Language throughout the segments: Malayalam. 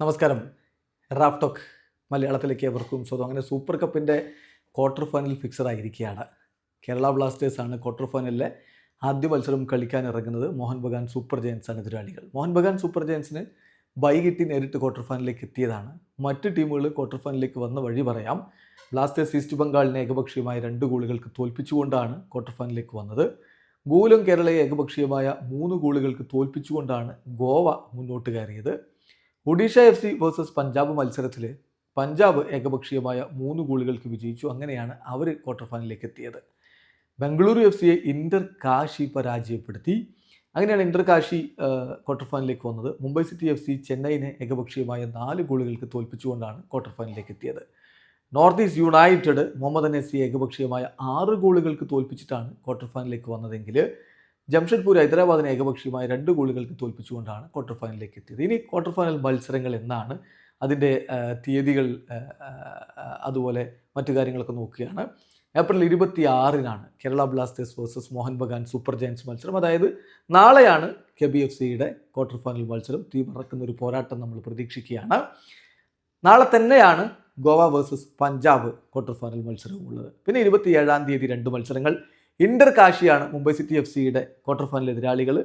നമസ്കാരം. റാഫ് ടോക്ക് മലയാളത്തിലേക്ക് എവർക്കും സ്വന്തം അങ്ങനെ സൂപ്പർ കപ്പിന്റെ ക്വാർട്ടർ ഫൈനൽ ഫിക്സർ ആയിരിക്കുകയാണ്. കേരള ബ്ലാസ്റ്റേഴ്സാണ് ക്വാർട്ടർ ഫൈനലിലെ ആദ്യ മത്സരം കളിക്കാൻ ഇറങ്ങുന്നത് മോഹൻ ബഗാൻ സൂപ്പർ ജയൻസാണ് എതിരാളികൾ. മോഹൻ ബഗാൻ സൂപ്പർ ജയൻസിന് ബൈ കിട്ടി നേരിട്ട് ക്വാർട്ടർ ഫൈനലിലേക്ക് എത്തിയതാണ്. മറ്റ് ടീമുകൾ ക്വാർട്ടർ ഫൈനലിലേക്ക് വന്ന വഴി പറയാം. ബ്ലാസ്റ്റേഴ്സ് ഈസ്റ്റ് ബംഗാളിനെ ഏകപക്ഷീയമായ രണ്ട് ഗോളുകൾക്ക് തോൽപ്പിച്ചുകൊണ്ടാണ് ക്വാർട്ടർ ഫൈനലിലേക്ക് വന്നത്. ഗോകുലം കേരളയെ ഏകപക്ഷീയമായ മൂന്ന് ഗോളുകൾക്ക് തോൽപ്പിച്ചുകൊണ്ടാണ് ഗോവ മുന്നോട്ട് കയറിയത്. Odisha F C versus Punjab മത്സരത്തിൽ പഞ്ചാബ് ഏകപക്ഷീയമായ മൂന്ന് ഗോളുകൾക്ക് വിജയിച്ചു. അങ്ങനെയാണ് അവർ ക്വാർട്ടർ ഫൈനലിലേക്ക് എത്തിയത്. ബംഗളൂരു എഫ് സിയെ ഇന്റർ കാശി പരാജയപ്പെടുത്തി. അങ്ങനെയാണ് ഇന്റർ കാശി ക്വാർട്ടർ ഫൈനലിലേക്ക് വന്നത്. മുംബൈ സിറ്റി എഫ് സി ചെന്നൈയിനെ ഏകപക്ഷീയമായ നാല് ഗോളുകൾക്ക് തോൽപ്പിച്ചുകൊണ്ടാണ് ക്വാർട്ടർ ഫൈനലിലേക്ക് എത്തിയത്. നോർത്ത് ഈസ്റ്റ് യുണൈറ്റഡ് മുഹമ്മദ് അനസിയെ ഏകപക്ഷീയമായ ആറ് ഗോളുകൾക്ക് തോൽപ്പിച്ചിട്ടാണ് ക്വാർട്ടർ ഫൈനലിലേക്ക് വന്നതെങ്കിൽ ജംഷഡ്പൂർ ഹൈദരാബാദിനെ ഏകപക്ഷീയമായ രണ്ട് ഗോളുകൾക്ക് തോൽപ്പിച്ചുകൊണ്ടാണ് ക്വാർട്ടർ ഫൈനലിലേക്ക് എത്തിയത്. ഇനി ക്വാർട്ടർ ഫൈനൽ മത്സരങ്ങൾ എന്നാണ് അതിന്റെ തീയതികൾ അതുപോലെ മറ്റു കാര്യങ്ങളൊക്കെ നോക്കുകയാണ്. ഏപ്രിൽ ഇരുപത്തി ആറിനാണ് Kerala Blasters versus Mohun Bagan Super Giants മത്സരം. അതായത് നാളെയാണ് കെ ബി എഫ് സിയുടെ ക്വാർട്ടർ ഫൈനൽ മത്സരം. തീ പറക്കുന്ന ഒരു പോരാട്ടം നമ്മൾ പ്രതീക്ഷിക്കുകയാണ്. നാളെ തന്നെയാണ് Goa versus Punjab quarter final മത്സരവും ഉള്ളത്. പിന്നെ ഇരുപത്തി ഏഴാം തീയതി രണ്ട് മത്സരങ്ങൾ. ഇന്റർ കാശിയാണ് മുംബൈ സിറ്റി എഫ് സിയുടെ ക്വാർട്ടർ ഫൈനൽ എതിരാളികൾ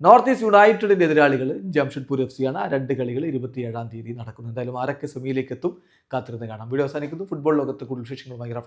നോർത്ത് ഈസ്റ്റ് യുണൈറ്റഡിന്റെ എതിരാളികൾ ജംഷഡ്പൂർ എഫ് സിയാണ്. ആ രണ്ട് കളികൾ ഇരുപത്തിയേഴാം തീയതി നടക്കുന്നത് എന്തായാലും ആരൊക്കെ സെമിയിലേക്ക് എത്തും കാത്തിരുന്ന് കാണാം. വീഡിയോ അവസാനിക്കുന്നു. ഫുട്ബോൾ ലോകത്ത് കൂടുതൽ വിശേഷങ്ങളുമായി ഭയങ്കര